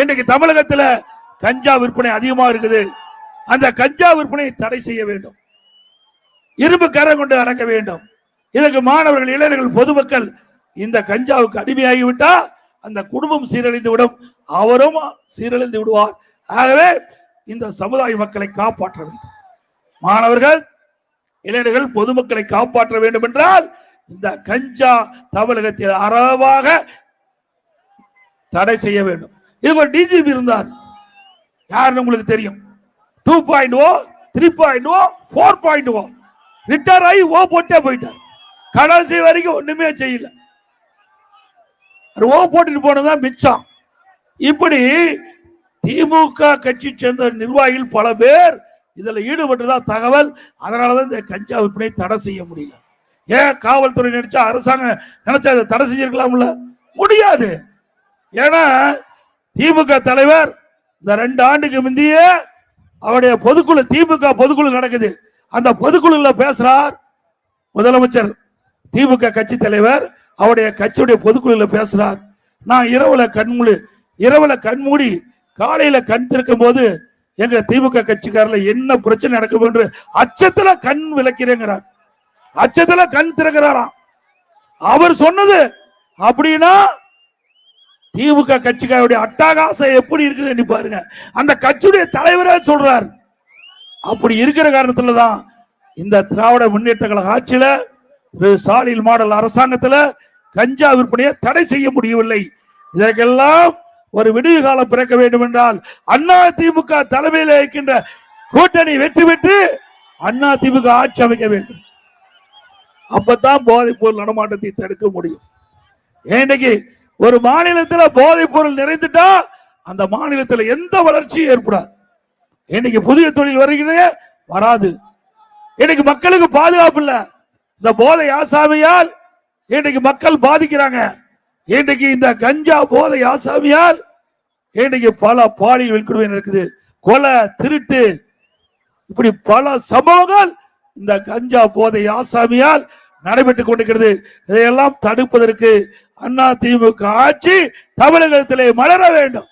இன்னைக்கு தமிழகத்துல கஞ்சா விற்பனை அதிகமா இருக்குது. அந்த கஞ்சா விற்பனையை தடை செய்ய வேண்டும். இரும்பு கரை கொண்டு அடக்க வேண்டும். இதற்கு மாணவர்கள் இளைஞர்கள் பொதுமக்கள் இந்த கஞ்சாவுக்கு அடிமையாகிவிட்டா அந்த குடும்பம் சீரழிந்து விடும். அவரும் சீரழிந்து விடுவார். ஆகவே இந்த சமுதாய மக்களை காப்பாற்ற வேண்டும். மாணவர்கள் இளைஞர்கள் பொதுமக்களை காப்பாற்ற வேண்டும் என்றால் இந்த கஞ்சா தமிழகத்தில் அறவாக தடை செய்ய வேண்டும். இது ஒரு டிஜிபி இருந்தார் யாருன்னு உங்களுக்கு தெரியும். Two point O three point O four point O retire ஆகி ஓ போட்டே போயிட்டார். கடைசி வரைக்கும் ஒண்ணுமே செய்யல. ஓ போட்டுட்டு போனதுதான் மிச்சம். இப்படி திமுக கட்சி சேர்ந்த நிர்வாகிகள் பல பேர் இதில் ஈடுபட்டதா தகவல். அதனாலதான் இந்த கஞ்சா விற்பனை தடை செய்ய முடியல. ஏன் காவல்துறை நினைச்சா அரசாங்கம் நினைச்சா அதை தடை செஞ்சிருக்கலாம்ல? முடியாது. ஏன்னா திமுக தலைவர் இந்த ரெண்டு ஆண்டுக்கு முந்தைய அவருடைய பொதுக்குழு திமுக பொதுக்குழு நடக்குது. அந்த பொதுக்குழுல பேசுறார் முதலமைச்சர் திமுக கட்சி தலைவர். அவருடைய கட்சியுடைய பொதுக்குழுல பேசுறார். நான் இரவுல கண்மூடி இரவுல கண்மூடி காலையில கண் திறக்கும் போது எங்க திமுக கட்சிக்காரர்ல என்ன பிரச்சனை நடக்கும் என்று அச்சத்துல கண் விளக்கிறேங்கிறார். அச்சத்துல கண் திறக்கிறாராம். அவர் சொன்னது அப்படின்னா திமுக கட்சிக்காருடைய அட்டகாசம் எப்படி இருக்குது பாருங்க. அந்த கட்சியுடைய தலைவரே சொல்றார். அப்படி இருக்கிற காரணத்துல தான் இந்த திராவிட முன்னேற்ற கழக ஆட்சியில ஸ்டாலின் மாடல் அரசாங்கத்துல கஞ்சா விற்பனையை தடை செய்ய முடியவில்லை. இதற்கெல்லாம் ஒரு விடுதி காலம் பிறக்க வேண்டும் என்றால் அண்ணா திமுக தலைமையில் இருக்கின்ற கூட்டணி வெற்றி பெற்று அண்ணா திமுக ஆட்சி அமைக்க வேண்டும். அப்பதான் போதைப் பொருள் நடமாட்டத்தை தடுக்க முடியும். இன்னைக்கு ஒரு மாநிலத்தில் போதைப் பொருள் நிறைந்துட்டா அந்த மாநிலத்தில் எந்த வளர்ச்சியும் ஏற்படாது. இன்னைக்கு புதிய தொழில் வருகிறது வராது. இன்னைக்கு மக்களுக்கு பாதுகாப்பு இல்ல. இந்த போதை ஆசாமியால் இன்னைக்கு மக்கள் பாதிக்கிறாங்க. இன்னைக்கு இந்த கஞ்சா போதை ஆசாமியால் இன்னைக்கு பல பாலியல் வன்கொடுமை இருக்குது கொலை திருட்டு இப்படி பல சம்பவங்கள் இந்த கஞ்சா போதை ஆசாமியால் நடைபெற்றுக் கொண்டிருக்கிறது. இதையெல்லாம் தடுப்பதற்கு அண்ணா திமுக ஆட்சி தமிழகத்திலே மலர வேண்டும்.